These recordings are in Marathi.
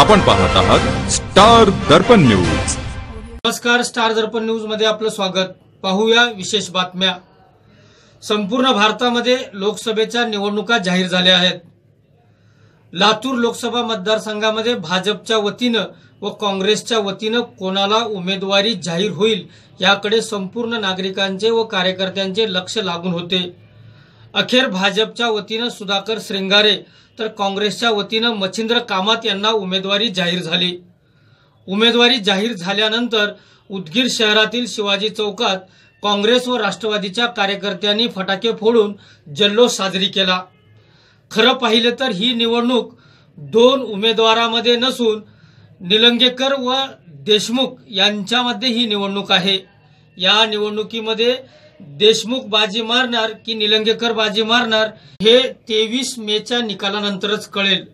आपण पाहत आहात स्टार दर्पण न्यूज. नमस्कार स्टार दर्पण न्यूजमध्ये आपलं स्वागत. पाहूया विशेष बातम्या. संपूर्ण भारतामध्ये लोकसभेच्या निवडणुका जाहीर झाल्या आहेत. लातूर लोकसभा मतदारसंघामध्ये भाजपच्या वतीनं व काँग्रेसच्या वतीनं कोणाला उमेदवारी जाहीर होईल याकडे संपूर्ण नागरिकांचे व कार्यकर्त्यांचे लक्ष लागून होते. अखेर भाजपच्या वतीनं सुधाकर श्रृंगारे तर काँग्रेसच्या वतीनं मच्छिंद्र कामत यांना उमेदवारी जाहीर झाली. उमेदवारी जाहीर झाल्यानंतर उदगीर शहरातील शिवाजी चौकात काँग्रेस व राष्ट्रवादीच्या कार्यकर्त्यांनी फटाके फोडून जल्लोष साजरी केला. खरं पाहिलं तर ही निवडणूक दोन उमेदवारामध्ये नसून निलंगेकर व देशमुख यांच्यामध्ये ही निवडणूक आहे. या निवडणुकीमध्ये देशमुख बाजी मारणार की निलंगेकर बाजी मारणार हे तेवीस मेच्या निकालानंतरच कळेल.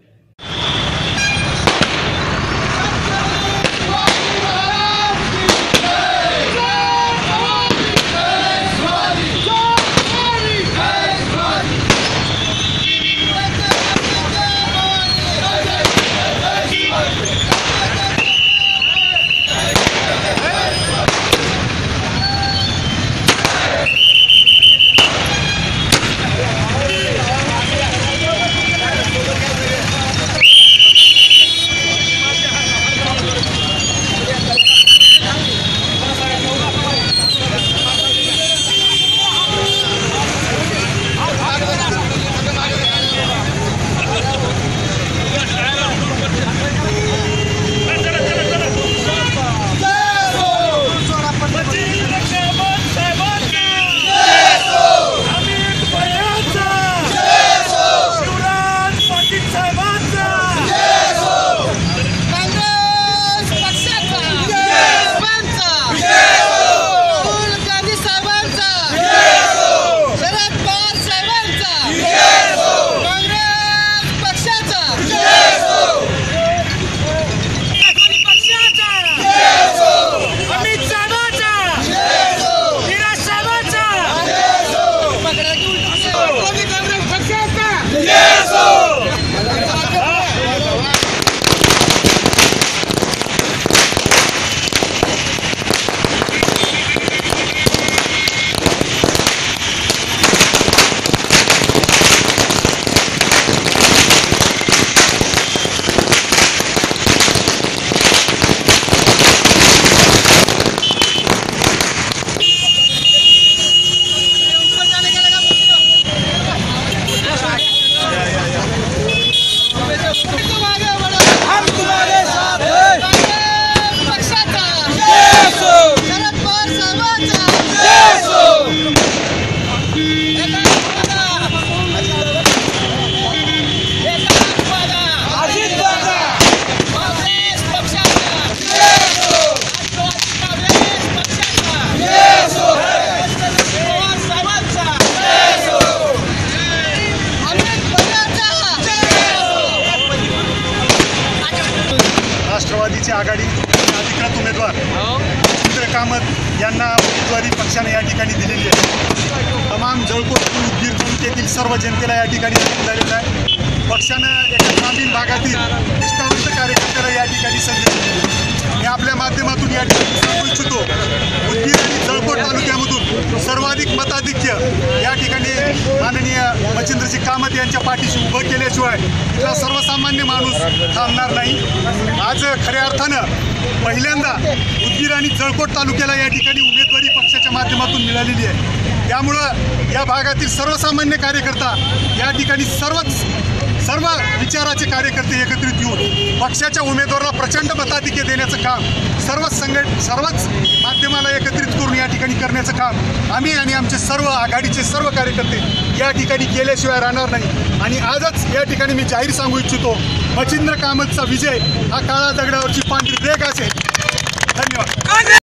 राष्ट्रवादीची आघाडी आणि अधिकृत उमेदवार. चित्र कामत यांना उमेदवारी पक्षाने या ठिकाणी दिलेली आहे. तमाम जळकोट उदगीर तालुक्यातील सर्व जनतेला या ठिकाणी संधी झालेला आहे. पक्षानं एका ग्रामीण भागातील निष्ठावंत कार्यकर्त्याला या ठिकाणी संधी दिली. मी आपल्या माध्यमातून या ठिकाणी सांगू इच्छितो उदगीर आणि जळकोट तालुक्यामधून सर्वाधिक मताधिक्य या ठिकाणी माननीय कामत यांच्या पाठीशी उभं केल्याशिवाय इथला सर्वसामान्य माणूस थांबणार नाही. आज खऱ्या अर्थानं पहिल्यांदा उदगीर आणि जळकोट तालुक्याला या ठिकाणी उमेदवारी पक्षाच्या माध्यमातून मिळालेली आहे. त्यामुळं या भागातील सर्वसामान्य कार्यकर्ता या ठिकाणी सर्वच सर्व विचाराचे कार्यकर्ते एकत्रित येऊन पक्षाच्या उमेदवाराला प्रचंड मताधिक्य देण्याचं काम सर्वच संघट सर्वच माध्यमाला एकत्रित करून या ठिकाणी करण्याचं काम आम्ही आणि आमचे सर्व आघाडीचे सर्व कार्यकर्ते या ठिकाणी केल्याशिवाय राहणार नाही. आणि आजच या ठिकाणी मी जाहीर सांगू इच्छितो मच्छिंद्र कामतचा विजय हा काळा दगडावरची पांढरी रेख असेल. धन्यवाद.